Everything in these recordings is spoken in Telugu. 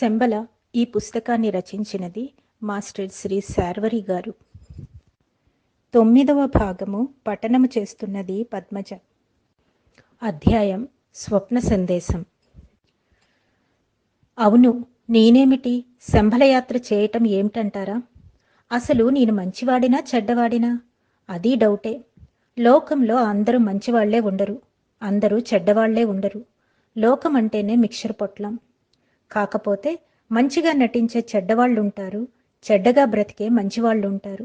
శంబల ఈ పుస్తకాన్ని రచించినది మాస్టర్ శ్రీ శార్వరి గారు. తొమ్మిదవ భాగము పఠనము చేస్తున్నది పద్మజ. అధ్యాయం స్వప్న సందేశం. అవును నేనేమిటి? శంబలయాత్ర చేయటం ఏమిటంటారా? అసలు నేను మంచివాడినా చెడ్డవాడినా? అది డౌటే. లోకంలో అందరూ మంచివాళ్ళే ఉండరు. అందరూ చెడ్డవాళ్ళే ఉండరు. లోకం అంటేనే మిక్చర్ పొట్లం. కాకపోతే మంచిగా నటించే చెడ్డవాళ్ళు ఉంటారు చెడ్డగా బ్రతికే మంచివాళ్ళు ఉంటారు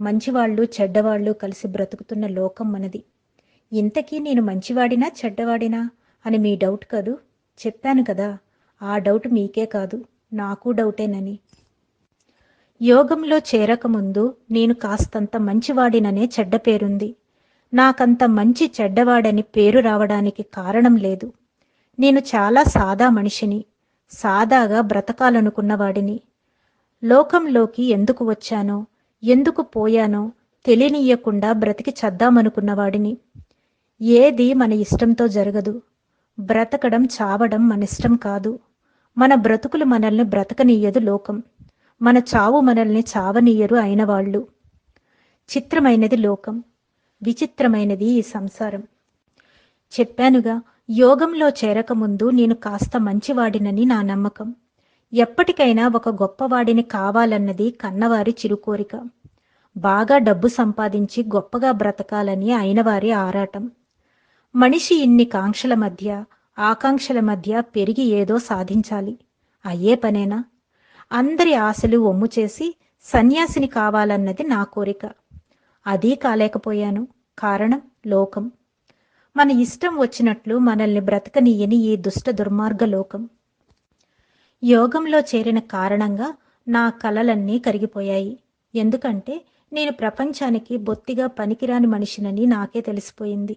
మంచివాళ్ళు చెడ్డవాళ్ళు కలిసి బ్రతుకుతున్న లోకం మనది. ఇంతకీ నేను మంచివాడినా చెడ్డవాడినా అని మీ డౌట్ కదూ? చెప్పాను కదా ఆ డౌట్ మీకే కాదు నాకు డౌటేనని. యోగంలో చేరకముందు నేను కాస్తంత మంచివాడిననే చెడ్డ పేరుంది. నాకంత మంచి చెడ్డవాడని పేరు రావడానికి కారణం లేదు. నేను చాలా సాదా మనిషిని. సాదాగా బ్రతకాలనుకున్నవాడిని లోకంలోకి ఎందుకు వచ్చానో ఎందుకు పోయానో తెలియనీయకుండా బ్రతికి చద్దామనుకున్నవాడిని ఏది మన ఇష్టంతో జరగదు. బ్రతకడం చావడం మన ఇష్టం కాదు. మన బ్రతుకులు మనల్ని బ్రతకనీయదు లోకం. మన చావు మనల్ని చావనీయరు అయిన వాళ్ళు. చిత్రమైనది లోకం. విచిత్రమైనది ఈ సంసారం. చెప్పానుగా యోగంలో చేరకముందు నేను కాస్త మంచివాడినని నా నమ్మకం. ఎప్పటికైనా ఒక గొప్పవాడిని కావాలన్నది కన్నవారి చిరుకోరిక. బాగా డబ్బు సంపాదించి గొప్పగా బ్రతకాలని అయినవారి ఆరాటం. మనిషి ఇన్ని కాంక్షల మధ్య ఆకాంక్షల మధ్య పెరిగి ఏదో సాధించాలి. అయ్యే పనేనా? అందరి ఆశలు ఒమ్ము చేసి సన్యాసిని కావాలన్నది నా కోరిక. అదీ కాలేకపోయాను. కారణం లోకం. మన ఇష్టం వచ్చినట్లు మనల్ని బ్రతకనీయని ఈ దుష్ట దుర్మార్గ లోకం. యోగంలో చేరిన కారణంగా నా కలలన్నీ కరిగిపోయాయి. ఎందుకంటే నేను ప్రపంచానికి బొత్తిగా పనికిరాని మనిషినని నాకే తెలిసిపోయింది.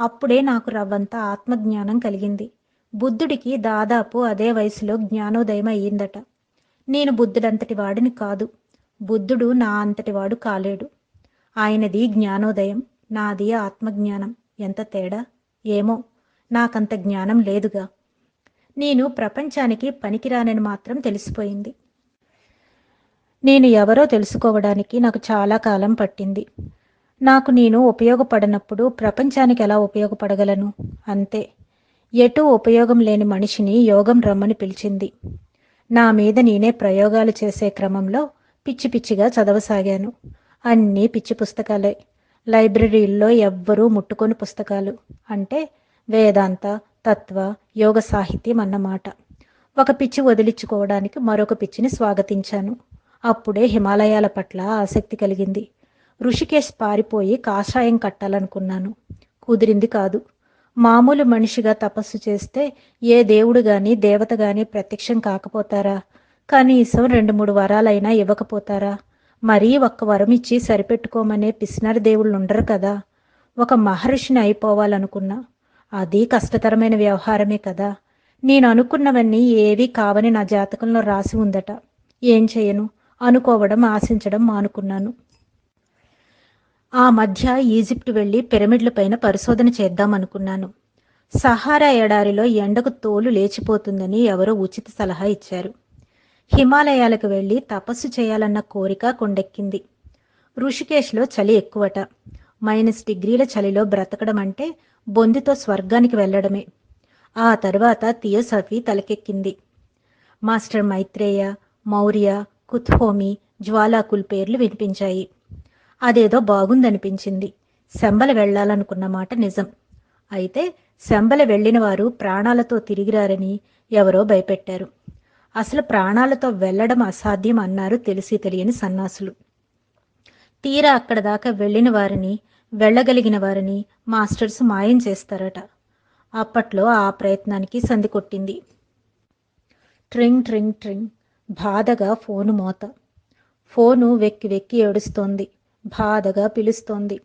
అప్పుడే నాకు రవ్వంత ఆత్మజ్ఞానం కలిగింది. బుద్ధుడికి దాదాపు అదే వయసులో జ్ఞానోదయం అయ్యిందట. నేను బుద్ధుడంతటి వాడిని కాదు. బుద్ధుడు నా అంతటి వాడు కాలేడు. ఆయనది జ్ఞానోదయం నాది ఆత్మజ్ఞానం. ఎంత తేడా? ఏమో నాకంత జ్ఞానం లేదుగా. నేను ప్రపంచానికి పనికిరానని మాత్రం తెలిసిపోయింది. నేను ఎవరో తెలుసుకోవడానికి నాకు చాలా కాలం పట్టింది. నాకు నేను ఉపయోగపడనప్పుడు ప్రపంచానికి ఎలా ఉపయోగపడగలను? అంతే. ఎటు ఉపయోగం లేని మనిషిని యోగం రమ్మని పిలిచింది. నా మీద నేనే ప్రయోగాలు చేసే క్రమంలో పిచ్చి పిచ్చిగా చదవసాగాను. అన్నీ పిచ్చి పుస్తకాలే. లైబ్రరీల్లో ఎవ్వరూ ముట్టుకొని పుస్తకాలు. అంటే వేదాంత తత్వ యోగ సాహిత్యం అన్నమాట ఒక పిచ్చి వదిలించుకోవడానికి మరొక పిచ్చిని స్వాగతించాను. అప్పుడే హిమాలయాల పట్ల ఆసక్తి కలిగింది. ఋషికేశ్ పారిపోయి కాషాయం కట్టాలనుకున్నాను. కుదిరింది కాదు. మామూలు మనిషిగా తపస్సు చేస్తే ఏ దేవుడు గాని దేవత గాని ప్రత్యక్షం కాకపోతారా? కనీసం రెండు మూడు వరాలైనా ఇవ్వకపోతారా? మరీ ఒక్క వరం ఇచ్చి సరిపెట్టుకోమనే పిసినారి దేవుళ్ళు ఉండరు కదా. ఒక మహర్షిని అయిపోవాలనుకున్నా అది కష్టతరమైన వ్యవహారమే కదా. నేను అనుకున్నవన్నీ ఏవీ కావని నా జాతకంలో రాసి ఉందట. ఏం చేయను? అనుకోవడం ఆశించడం మానుకున్నాను. ఆ మధ్య ఈజిప్ట్ వెళ్ళి పిరమిడ్ల పైన పరిశోధన చేద్దామనుకున్నాను సహారా ఎడారిలో ఎండకు తోలు లేచిపోతుందని ఎవరో ఉచిత సలహా ఇచ్చారు. హిమాలయాలకు వెళ్ళి తపస్సు చేయాలన్న కోరిక కొండెక్కింది. ఋషికేశ్లో చలి ఎక్కువట. మైనస్ డిగ్రీల చలిలో బ్రతకడం అంటే బొందితో స్వర్గానికి వెళ్ళడమే. ఆ తర్వాత థియోసఫీ తలకెక్కింది. మాస్టర్ మైత్రేయ మౌర్య కుత్హోమి జ్వాలాకుల్ పేర్లు వినిపించాయి. అదేదో బాగుందనిపించింది. శంబల వెళ్ళాలనుకున్న మాట నిజం. అయితే శంబల వెళ్ళిన వారు ప్రాణాలతో తిరిగిరారని ఎవరో భయపెట్టారు. అసలు ప్రాణాలతో వెళ్ళడం అసాధ్యం అన్నారు తెలిసి తెలియని సన్నాసులు. తీరా అక్కడ దాకా వెళ్ళిన వారిని వెళ్ళగలిగిన వారిని మాస్టర్స్ మాయం చేస్తారట. అప్పట్లో ఆ ప్రయత్నానికి సంధి కొట్టింది. ట్రింగ్ ట్రింగ్ ట్రింగ్. బాధగా ఫోను మోత. ఫోను వెక్కి వెక్కి ఏడుస్తోంది. బాధగా పిలుస్తోంది.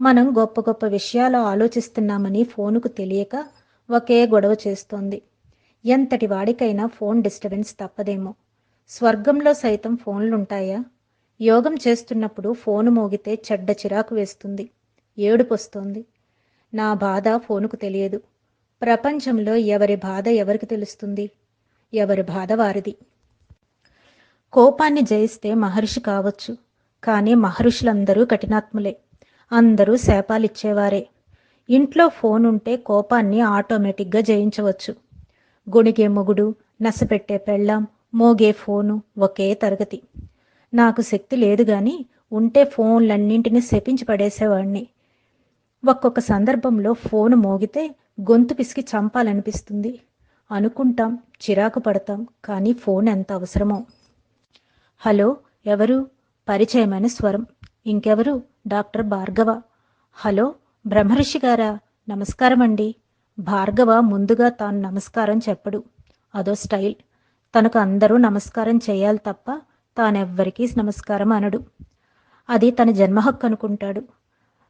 మనం గొప్ప గొప్ప విషయాలు ఆలోచిస్తున్నామని ఫోనుకు తెలియక ఒకే గొడవ చేస్తోంది. ఎంతటి వాడికైనా ఫోన్ డిస్టర్బెన్స్ తప్పదేమో. స్వర్గంలో సైతం ఫోన్లుంటాయా? యోగం చేస్తున్నప్పుడు ఫోను మోగితే చెడ్డ చిరాకు వేస్తుంది. ఏడుపొస్తోంది. నా బాధ ఫోనుకు తెలియదు. ప్రపంచంలో ఎవరి బాధ ఎవరికి తెలుస్తుంది? ఎవరి బాధ వారిది. కోపాన్ని జయిస్తే మహర్షి కావచ్చు కానీ మహర్షులందరూ కఠినాత్ములే. అందరూ శాపాలిచ్చేవారే. ఇంట్లో ఫోన్ ఉంటే కోపాన్ని ఆటోమేటిక్గా జయించవచ్చు. గుణిగే మొగుడు నసపెట్టే పెళ్ళాం మోగే ఫోను ఒకే తరగతి. నాకు శక్తి లేదు గాని ఉంటే ఫోన్లన్నింటినీ శపించి పడేసేవాడిని ఒక్కొక్క సందర్భంలో ఫోను మోగితే గొంతు పిసికి చంపాలనిపిస్తుంది. అనుకుంటాం చిరాకు పడతాం కానీ ఫోన్ ఎంత అవసరమో. హలో ఎవరు? పరిచయమైన స్వరం. ఇంకెవరు? డాక్టర్ భార్గవ. హలో బ్రహ్మర్షి గారా? నమస్కారం అండి భార్గవ ముందుగా తాను నమస్కారం చెప్పడు. అదో స్టైల్. తనకు అందరూ నమస్కారం చేయాలి తప్ప తానెవ్వరికీ నమస్కారం అనడు. అది తన జన్మహక్కు అనుకుంటాడు.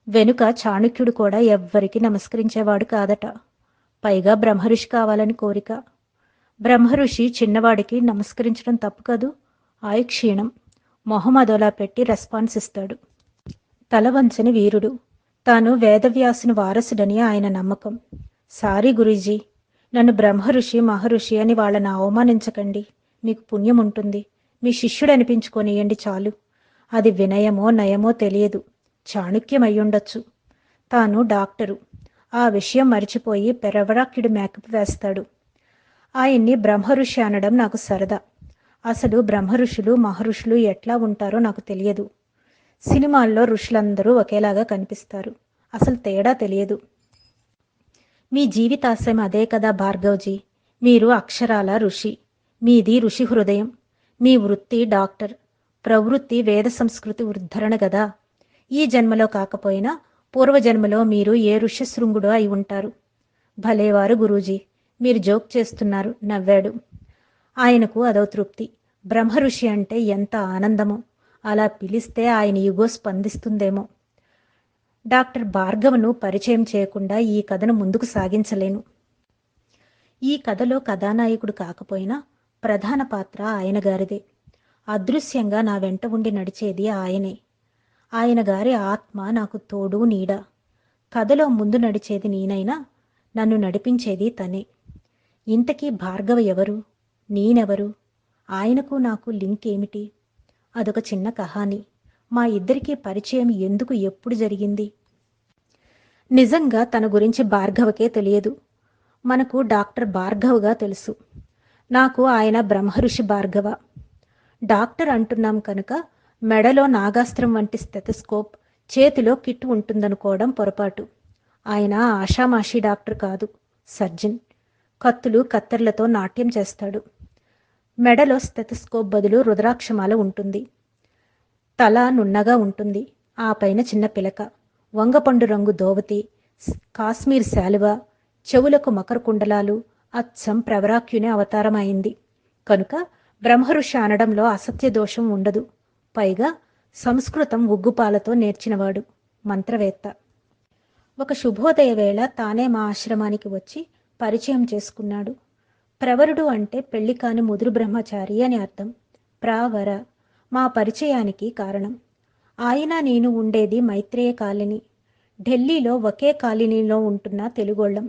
వెనుక చాణుక్యుడు కూడా ఎవ్వరికి నమస్కరించేవాడు కాదట. పైగా బ్రహ్మఋషి కావాలని కోరిక. బ్రహ్మఋషి చిన్నవాడికి నమస్కరించడం తప్పు కదూ? ఆయు క్షీణం. మొహం అదోలా పెట్టి రెస్పాన్స్ ఇస్తాడు. తల వంచని వీరుడు. తాను వేదవ్యాసుని వారసుడని ఆయన నమ్మకం. సారీ గురూజీ నన్ను బ్రహ్మఋషి మహర్షి అని వాళ్ళని అవమానించకండి. మీకు పుణ్యం ఉంటుంది మీ శిష్యుడు అనిపించుకొనియండి చాలు. అది వినయమో నయమో తెలియదు. చాణుక్యం అయ్యుండొచ్చు తాను డాక్టరు. ఆ విషయం మరిచిపోయి పెరవరాక్యుడు మేకప్ వేస్తాడు. ఆయన్ని బ్రహ్మఋషి అనడం నాకు సరదా. అసలు బ్రహ్మఋషులు మహర్షులు ఎట్లా ఉంటారో నాకు తెలియదు. సినిమాల్లో ఋషులందరూ ఒకేలాగా కనిపిస్తారు. అసలు తేడా తెలియదు. మీ జీవితాశయం అదే కదా భార్గవ్జీ? మీరు అక్షరాల ఋషి. మీది ఋషి హృదయం. మీ వృత్తి డాక్టర్. ప్రవృత్తి వేద సంస్కృతి ఉద్ధరణ గదా. ఈ జన్మలో కాకపోయినా పూర్వజన్మలో మీరు ఏ ఋష్యశృంగుడో అయి ఉంటారు? భలేవారు గురూజీ మీరు జోక్ చేస్తున్నారు నవ్వాడు. ఆయనకు అదో తృప్తి. బ్రహ్మ ఋషి అంటే ఎంత ఆనందమో. అలా పిలిస్తే ఆయన యుగో స్పందిస్తుందేమో. డాక్టర్ భార్గవను పరిచయం చేయకుండా ఈ కథను ముందుకు సాగించలేను. ఈ కథలో కథానాయకుడు కాకపోయినా ప్రధాన పాత్ర ఆయన గారిదే. అదృశ్యంగా నా వెంట ఉండి నడిచేది ఆయనే. ఆయన గారి ఆత్మ నాకు తోడు నీడ. కథలో ముందు నడిచేది నేనైనా నన్ను నడిపించేది తనే. ఇంతకీ భార్గవ ఎవరు? నేనెవరు? ఆయనకు నాకు లింక్ ఏమిటి? అదొక చిన్న కహాని. మా ఇద్దరికీ పరిచయం ఎందుకు ఎప్పుడు జరిగింది? నిజంగా తన గురించి భార్గవకే తెలియదు. మనకు డాక్టర్ భార్గవ్గా తెలుసు. నాకు ఆయన బ్రహ్మఋషి భార్గవ. డాక్టర్ అంటున్నాం కనుక మెడలో నాగాస్త్రం వంటి స్టెథస్కోప్ చేతిలో కిట్ ఉంటుందనుకోవడం పొరపాటు. ఆయన ఆషామాషి డాక్టర్ కాదు సర్జన్. కత్తులు కత్తెర్లతో నాట్యం చేస్తాడు. మెడలో స్టెథస్కోప్ బదులు రుద్రాక్షమాల ఉంటుంది. తల నున్నగా ఉంటుంది. ఆ పైన చిన్న పిలక. వంగపండు రంగు దోవతి కాశ్మీర్ శాలువ చెవులకు మకర కుండలాలు అచ్చం ప్రవరాక్యునే అవతారమైంది. కనుక బ్రహ్మఋషి అనడంలో అసత్య దోషం ఉండదు. పైగా సంస్కృతం ఉగ్గుపాలతో నేర్చినవాడు. మంత్రవేత్త. ఒక శుభోదయ వేళ తానే మా ఆశ్రమానికి వచ్చి పరిచయం చేసుకున్నాడు. ప్రవరుడు అంటే పెళ్ళి కాని ముదురు బ్రహ్మచారి అని అర్థం. ప్రావర మా పరిచయానికి కారణం. ఆయన నేను ఉండేది మైత్రేయ కాలనీ. ఢిల్లీలో ఒకే కాలనీలో ఉంటున్న తెలుగోళ్ళం.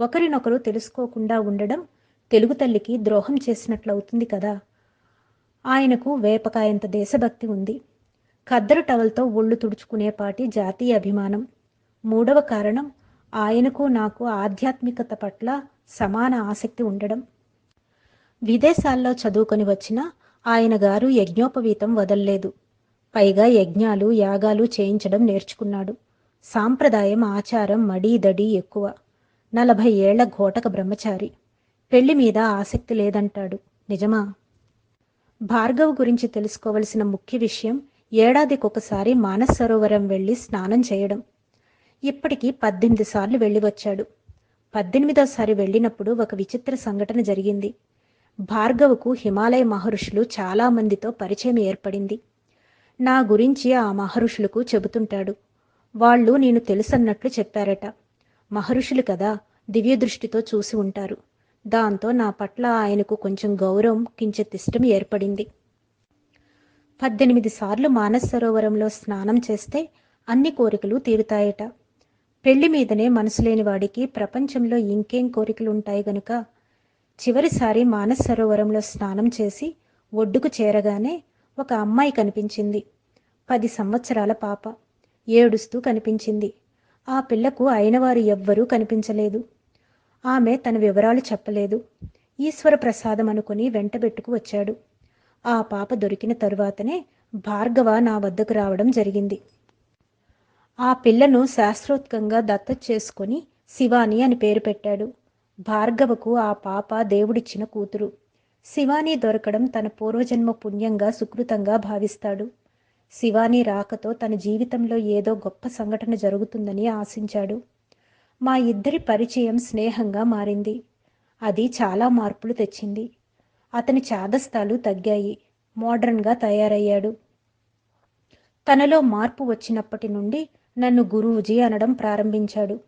ఒకరినొకరు తెలుసుకోకుండా ఉండడం తెలుగు తల్లికి ద్రోహం చేసినట్లవుతుంది కదా. ఆయనకు వేపకాయంత దేశభక్తి ఉంది. ఖద్దరు టవల్తో ఒళ్ళు తుడుచుకునేపాటి జాతీయ అభిమానం. మూడవ కారణం ఆయనకు నాకు ఆధ్యాత్మికత పట్ల సమాన ఆసక్తి ఉండడం. విదేశాల్లో చదువుకొని వచ్చిన ఆయన గారు యజ్ఞోపవీతం వదల్లేదు. పైగా యజ్ఞాలు యాగాలు చేయించడం నేర్చుకున్నాడు. సాంప్రదాయం ఆచారం మడీదడి ఎక్కువ. నలభై ఏళ్ళ ఘోటక బ్రహ్మచారి. పెళ్ళి మీద ఆసక్తి లేదంటాడు. నిజమా? భార్గవ్ గురించి తెలుసుకోవలసిన ముఖ్య విషయం ఏడాదికొకసారి మానస్ సరోవరం వెళ్ళి స్నానం చేయడం. ఇప్పటికీ పద్దెనిమిది సార్లు వెళ్ళి వచ్చాడు పద్దెనిమిదోసారి వెళ్ళినప్పుడు ఒక విచిత్ర సంఘటన జరిగింది. భార్గవకు హిమాలయ మహర్షులు చాలామందితో పరిచయం ఏర్పడింది. నా గురించి ఆ మహర్షులకు చెబుతుంటాడు. వాళ్ళు నేను తెలుసన్నట్లు చెప్పారట. మహర్షులు కదా దివ్య దృష్టితో చూసి ఉంటారు. దాంతో నా పట్ల ఆయనకు కొంచెం గౌరవం కించెత్ ఇష్టం ఏర్పడింది. పద్దెనిమిది సార్లు మానస్ సరోవరంలో స్నానం చేస్తే అన్ని కోరికలు తీరుతాయట. పెళ్ళి మీదనే మనసు లేని వాడికి ప్రపంచంలో ఇంకేం కోరికలు ఉంటాయి గనుక చివరిసారి మానస సరోవరంలో స్నానం చేసి ఒడ్డుకు చేరగానే ఒక అమ్మాయి కనిపించింది. పది సంవత్సరాల పాప. ఏడుస్తూ కనిపించింది. ఆ పిల్లకు అయినవారు ఎవ్వరూ కనిపించలేదు. ఆమె తన వివరాలు చెప్పలేదు. ఈశ్వర ప్రసాదం అనుకుని వెంటబెట్టుకు వచ్చాడు. ఆ పాప దొరికిన తరువాతనే భార్గవ నా వద్దకు రావడం జరిగింది. ఆ పిల్లను శాస్త్రోత్కంగా దత్తత చేసుకొని శివాని అని పేరు పెట్టాడు. భార్గవకు ఆ పాప దేవుడిచ్చిన కూతురు. శివాని దొరకడం తన పూర్వజన్మ పుణ్యంగా సుకృతంగా భావిస్తాడు. శివాని రాకతో తన జీవితంలో ఏదో గొప్ప సంఘటన జరుగుతుందని ఆశించాడు. మా ఇద్దరి పరిచయం స్నేహంగా మారింది. అది చాలా మార్పులు తెచ్చింది. అతని చాదస్తాలు తగ్గాయి. మోడ్రన్గా తయారయ్యాడు. తనలో మార్పు వచ్చినప్పటి నుండి నన్ను గురూజీ అనడం ప్రారంభించాడు.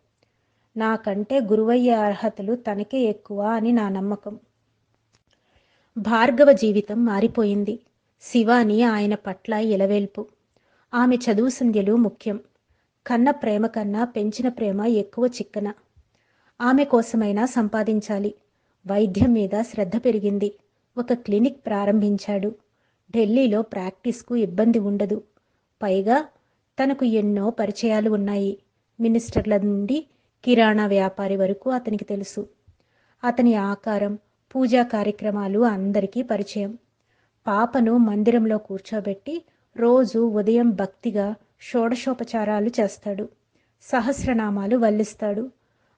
నాకంటే గురువయ్యే అర్హతలు తనకే ఎక్కువ అని నా నమ్మకం. భార్గవ జీవితం మారిపోయింది. శివాని ఆయన పట్ల ఇలవేల్పు ఆమె చదువు సంధ్యలు ముఖ్యం. కన్న ప్రేమ కన్నా పెంచిన ప్రేమ ఎక్కువ చిక్కన. ఆమె కోసమైనా సంపాదించాలి. వైద్యం మీద శ్రద్ధ పెరిగింది. ఒక క్లినిక్ ప్రారంభించాడు. ఢిల్లీలో ప్రాక్టీస్కు ఇబ్బంది ఉండదు. పైగా తనకు ఎన్నో పరిచయాలు ఉన్నాయి. మినిస్టర్ల నుండి కిరాణా వ్యాపారి వరకు అతనికి తెలుసు. అతని ఆకారం పూజా కార్యక్రమాలు అందరికీ పరిచయం. పాపను మందిరంలో కూర్చోబెట్టి రోజు ఉదయం భక్తిగా షోడశోపచారాలు చేస్తాడు. సహస్రనామాలు వల్లిస్తాడు.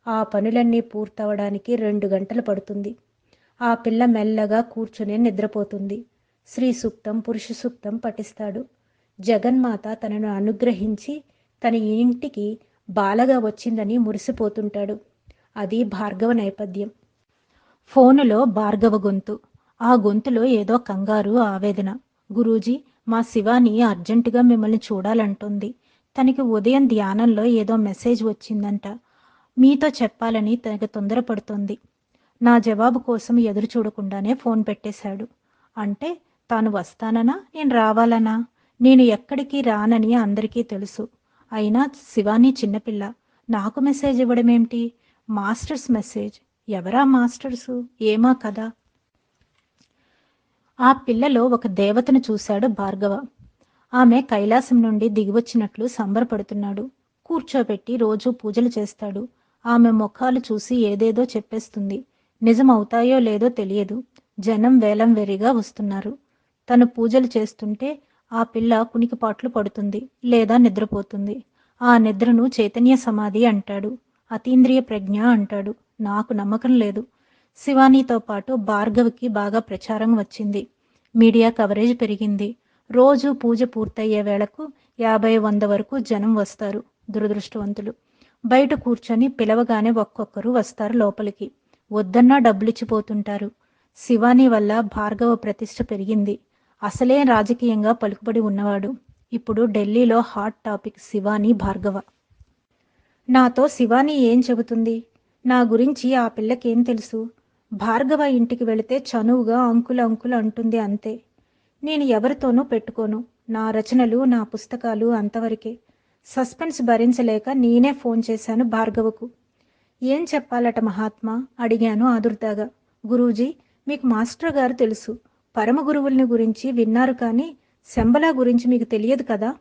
ఆ పనులన్నీ పూర్తవడానికి రెండు గంటలు పడుతుంది. ఆ పిల్ల మెల్లగా కూర్చునే నిద్రపోతుంది. శ్రీ సూక్తం పురుష సూక్తం పఠిస్తాడు. జగన్మాత తనను అనుగ్రహించి తన ఇంటికి బాలగా వచ్చిందని మురిసిపోతుంటాడు. అది భార్గవ నేపథ్యం. ఫోనులో భార్గవ గొంతు. ఆ గొంతులో ఏదో కంగారు ఆవేదన. గురూజీ మా శివాని అర్జెంటుగా మిమ్మల్ని చూడాలంటుంది. తనకి ఉదయం ధ్యానంలో ఏదో మెసేజ్ వచ్చిందంట. మీతో చెప్పాలని తనకు తొందరపడుతుంది. నా జవాబు కోసం ఎదురు చూడకుండానే ఫోన్ పెట్టేశాడు. అంటే తాను వస్తాననా? నేను రావాలనా? నేను ఎక్కడికి రానని అందరికీ తెలుసు. అయినా శివాని చిన్నపిల్ల నాకు మెసేజ్ ఇవ్వడమేమిటి మాస్టర్స్ మెసేజ్. ఎవరా మాస్టర్సు? ఏమా కదా ఆ పిల్లలో ఒక దేవతను చూశాడు భార్గవ. ఆమె కైలాసం నుండి దిగివచ్చినట్లు సంబరపడుతున్నాడు. కూర్చోబెట్టి రోజు పూజలు చేస్తాడు. ఆమె ముఖాలు చూసి ఏదేదో చెప్పేస్తుంది. నిజం అవుతాయో లేదో తెలియదు. జనం వేలం వెరిగా వస్తున్నారు. తను పూజలు చేస్తుంటే ఆ పిల్ల కునికిపాట్లు పడుతుంది లేదా నిద్రపోతుంది. ఆ నిద్రను చైతన్య సమాధి అంటాడు. అతీంద్రియ ప్రజ్ఞ అంటాడు. నాకు నమ్మకం లేదు. శివానీతో పాటు భార్గవికి బాగా ప్రచారం వచ్చింది. మీడియా కవరేజ్ పెరిగింది. రోజు పూజ పూర్తయ్యే వేళకు యాభై వంద వరకు జనం వస్తారు దురదృష్టవంతులు. బయట కూర్చొని పిలవగానే ఒక్కొక్కరు వస్తారు లోపలికి. వద్దన్నా డబ్బులిచ్చిపోతుంటారు. శివాని వల్ల భార్గవ ప్రతిష్ట పెరిగింది. అసలే రాజకీయంగా పలుకుబడి ఉన్నవాడు. ఇప్పుడు ఢిల్లీలో హాట్ టాపిక్ శివాని భార్గవ. నాతో శివాని ఏం చెబుతుంది? నా గురించి ఆ పిల్లకేం తెలుసు? భార్గవ ఇంటికి వెళితే చనువుగా అంకులు అంకులు అంటుంది అంతే. నేను ఎవరితోనూ పెట్టుకోను. నా రచనలు నా పుస్తకాలు అంతవరకే. సస్పెన్స్ భరించలేక నేనే ఫోన్ చేశాను భార్గవకు. ఏం చెప్పాలట మహాత్మా? అడిగాను ఆదుర్దాగా. గురూజీ మీకు మాస్టర్ గారు తెలుసు. పరమ గురువుల్ని గురించి విన్నారు కానీ శంబల గురించి మీకు తెలియదు కదా?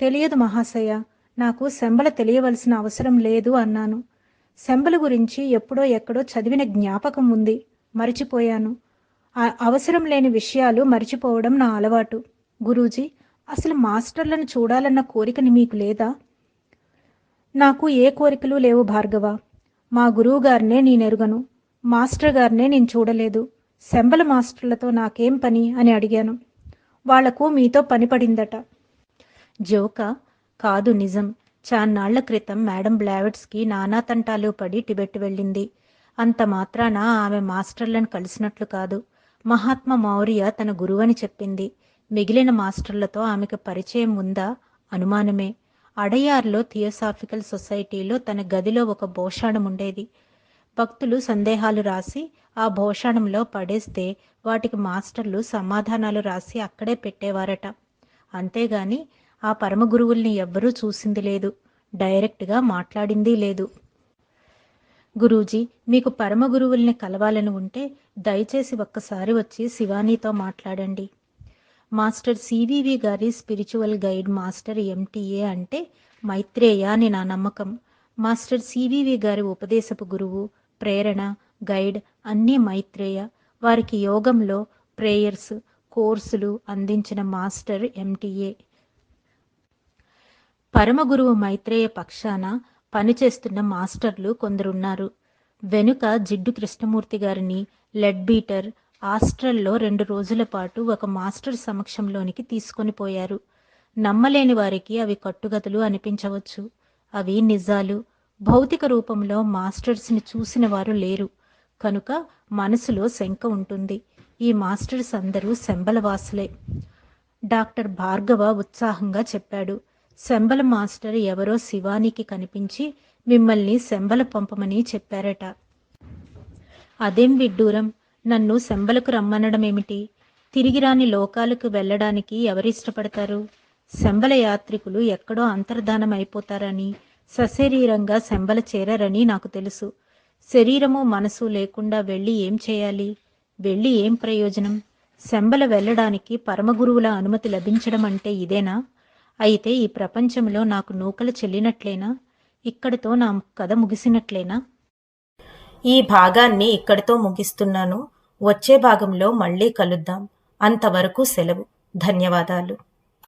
తెలియదు మహాశయ. నాకు శంబల తెలియవలసిన అవసరం లేదు అన్నాను. శంబల గురించి ఎప్పుడో ఎక్కడో చదివిన జ్ఞాపకం ఉంది. మరిచిపోయాను. అవసరం లేని విషయాలు మరిచిపోవడం నా అలవాటు. గురూజీ అసలు మాస్టర్లను చూడాలన్న కోరికని మీకు లేదా? నాకు ఏ కోరికలు లేవు భార్గవ. మా గురువు గారినే నేను ఎరుగను మాస్టర్ గారినే నేను చూడలేదు. శంబల మాస్టర్లతో నాకేం పని అని అడిగాను. వాళ్ళకు మీతో పని పడిందట. జోక కాదు నిజం. చాన్నాళ్ళ క్రితం మేడం బ్లావెట్స్కి నానా తంటాలు పడి టిబెట్ వెళ్ళింది. అంత మాత్రాన ఆమె మాస్టర్లను కలిసినట్లు కాదు. మహాత్మా మౌర్య తన గురువని చెప్పింది. మిగిలిన మాస్టర్లతో ఆమెకు పరిచయం ఉందా? అనుమానమే. అడయార్లో థియోసాఫికల్ సొసైటీలో తన గదిలో ఒక భోషాణం ఉండేది. భక్తులు సందేహాలు రాసి ఆ భోషాణంలో పడేస్తే వాటికి మాస్టర్లు సమాధానాలు రాసి అక్కడే పెట్టేవారట. అంతేగాని ఆ పరమ గురువుల్ని ఎవ్వరూ చూసింది లేదు. డైరెక్ట్గా మాట్లాడింది లేదు. గురూజీ మీకు పరమ గురువుల్ని కలవాలని ఉంటే దయచేసి ఒక్కసారి వచ్చి శివానీతో మాట్లాడండి. మాస్టర్ సివివి గారి స్పిరిచువల్ గైడ్ మాస్టర్ ఎంటీఏ అంటే మైత్రేయ అని నా నమ్మకం. మాస్టర్ సివివి గారి ఉపదేశపు గురువు ప్రేరణ గైడ్ అన్నీ మైత్రేయ. వారికి యోగంలో ప్రేయర్స్ కోర్సులు అందించిన మాస్టర్ ఎంటీఏ. పరమగురువు మైత్రేయ పక్షాన పనిచేస్తున్న మాస్టర్లు కొందరున్నారు. వెనుక జిడ్డు కృష్ణమూర్తి గారిని లెడ్ బీటర్ ఆస్ట్రల్లో రెండు రోజుల పాటు ఒక మాస్టర్ సమక్షంలోనికి తీసుకొని పోయారు. నమ్మలేని వారికి అవి కట్టుగతులు అనిపించవచ్చు. అవి నిజాలు భౌతిక రూపంలో మాస్టర్స్ని చూసిన వారు లేరు. కనుక మనసులో శంక ఉంటుంది. ఈ మాస్టర్స్ అందరూ శంబలవాసులే. డాక్టర్ భార్గవ ఉత్సాహంగా చెప్పాడు. శంబల మాస్టర్ ఎవరో శివానికి కనిపించి మిమ్మల్ని శంబల పంపమని చెప్పారట. అదేం విడ్డూరం? నన్ను శంబలకు రమ్మనడం ఏమిటి లోకాలకు వెళ్ళడానికి ఎవరిష్టపడతారు? శంబల యాత్రికులు ఎక్కడో అంతర్ధానం అయిపోతారని సశరీరంగా శంబల చేరరని నాకు తెలుసు. శరీరము మనసు లేకుండా వెళ్ళి ఏం చేయాలి? వెళ్ళి ఏం ప్రయోజనం? శంబల వెళ్ళడానికి పరమగురువుల అనుమతి లభించడం అంటే ఇదేనా? అయితే ఈ ప్రపంచంలో నాకు నూకలు చెల్లినట్లేనా? ఇక్కడితో నా కథ ముగిసినట్లేనా? ఈ భాగాన్ని ఇక్కడితో ముగిస్తున్నాను. వచ్చే భాగంలో మళ్ళీ కలుద్దాం. అంతవరకు సెలవు. ధన్యవాదాలు.